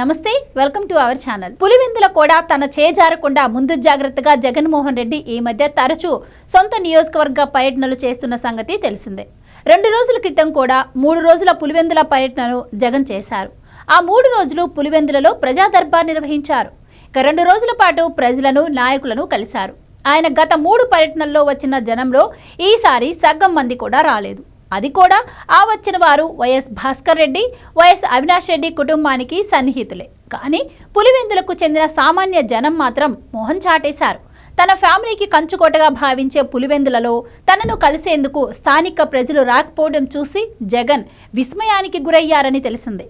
నమస్తే welcome to our channel. Pulivendula కూడా తన చేజారకుండా ముందు జాగ్రత్తగా జగన్మోహన్ రెడ్డి ఈ మధ్య తరచూ సొంత నియోజకవర్గ పర్యటనలు చేస్తున్న సంగతి తెలిసిందే. రెండు రోజుల క్రితం కూడా మూడు రోజుల పులివెందుల పర్యటనను జగన్ చేశారు. ఆ మూడు రోజులు పులివెందులలో ప్రజా దర్బార్ నిర్వహించారు. ఇక రెండు రోజుల పాటు ప్రజలను నాయకులను కలిశారు. ఆయన గత మూడు పర్యటనల్లో వచ్చిన జనంలో ఈసారి సగం మంది కూడా రాలేదు. అది కూడా ఆ వచ్చిన వారు వైఎస్ భాస్కర్ రెడ్డి వైఎస్ అవినాష్ రెడ్డి కుటుంబానికి సన్నిహితులే. కానీ పులివెందులకు చెందిన సామాన్య జనం మాత్రం మోహం చాటేశారు. తన ఫ్యామిలీకి కంచుకోటగా భావించే పులివెందులలో తనను కలిసేందుకు స్థానిక ప్రజలు రాకపోవడం చూసి జగన్ విస్మయానికి గురయ్యారని తెలిసింది.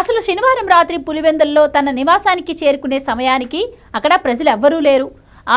అసలు శనివారం రాత్రి పులివెందుల్లో తన నివాసానికి చేరుకునే సమయానికి అక్కడ ప్రజలు ఎవ్వరూ లేరు.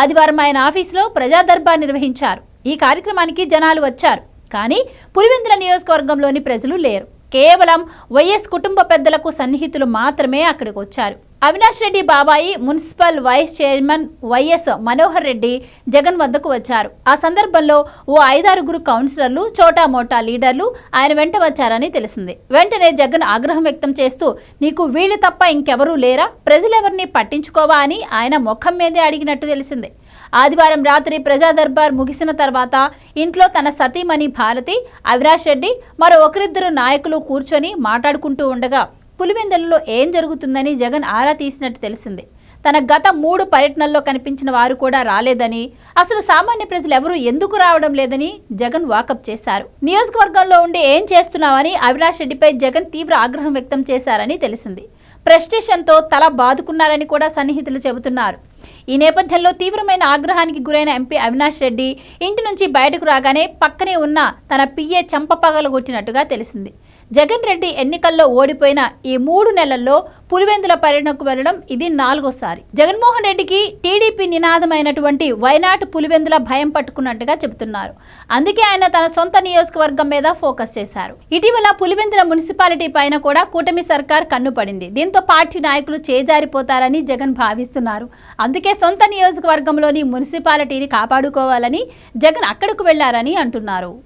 ఆదివారం ఆయన ఆఫీసులో ప్రజాదర్బార్ నిర్వహించారు. ఈ కార్యక్రమానికి జనాలు వచ్చారు. కానీ పులివెందుల నియోజకవర్గంలోని ప్రజలు లేరు. కేవలం వైఎస్ కుటుంబ పెద్దలకు సన్నిహితులు మాత్రమే అక్కడికి వచ్చారు. అవినాష్ రెడ్డి బాబాయి municipal vice chairman YS Manohar Reddy Jagan వద్దకు వచ్చారు. ఆ సందర్భంలో ఓ ఐదారుగురు కౌన్సిలర్లు చోటా మోటా లీడర్లు ఆయన వెంట వచ్చారని తెలిసింది. వెంటనే జగన్ ఆగ్రహం వ్యక్తం చేస్తూ నీకు వీళ్ళు తప్ప ఇంకెవరూ లేరా? ప్రజలెవరిని పట్టించుకోవా? అని ఆయన ముఖం మీదే అడిగినట్టు తెలిసింది. ఆదివారం రాత్రి ప్రజా దర్బార్ ముగిసిన తర్వాత ఇంట్లో తన సతీమణి భారతి అవిరాష్ రెడ్డి మరో ఒకరిద్దరు నాయకులు కూర్చొని మాట్లాడుకుంటూ ఉండగా పులివెందులలో ఏం జరుగుతుందని జగన్ ఆరా తీసినట్టు తెలిసింది. తన గత మూడు పర్యటనల్లో కనిపించిన వారు కూడా రాలేదని అసలు సామాన్య ప్రజలు ఎవరూ ఎందుకు రావడం లేదని జగన్ వాకప్ చేశారు. నియోజకవర్గంలో ఉండి ఏం చేస్తున్నావని అవినాష్ రెడ్డిపై జగన్ తీవ్ర ఆగ్రహం వ్యక్తం చేశారని తెలిసింది. ఫ్రస్ట్రేషన్తో తల బాదుకున్నారని కూడా సన్నిహితులు చెబుతున్నారు. ఈ నేపథ్యంలో తీవ్రమైన ఆగ్రహానికి గురైన ఎంపీ అవినాష్ రెడ్డి ఇంటి నుంచి బయటకు రాగానే పక్కనే ఉన్న తన పిఏ చెంపపగలగొట్టినట్టుగా తెలిసింది. జగన్ రెడ్డి ఎన్నికల్లో ఓడిపోయిన ఈ మూడు నెలల్లో పులివెందుల పర్యటనకు వెళ్ళడం ఇది నాలుగోసారి. జగన్మోహన్ రెడ్డికి టీడీపీ నినాదమైనటువంటి వైనాట్ పులివెందుల భయం పట్టుకున్నట్టుగా చెబుతున్నారు. అందుకే ఆయన తన సొంత నియోజకవర్గం మీద ఫోకస్ చేశారు. ఇటీవల పులివెందుల మున్సిపాలిటీ పైన కూడా కూటమి సర్కార్ కన్నుపడింది దీంతో పార్టీ నాయకులు చేజారిపోతారని జగన్ భావిస్తున్నారు. అందుకే సొంత నియోజకవర్గంలోని మున్సిపాలిటీని కాపాడుకోవాలని జగన్ అక్కడకు వెళ్ళారని అంటున్నారు.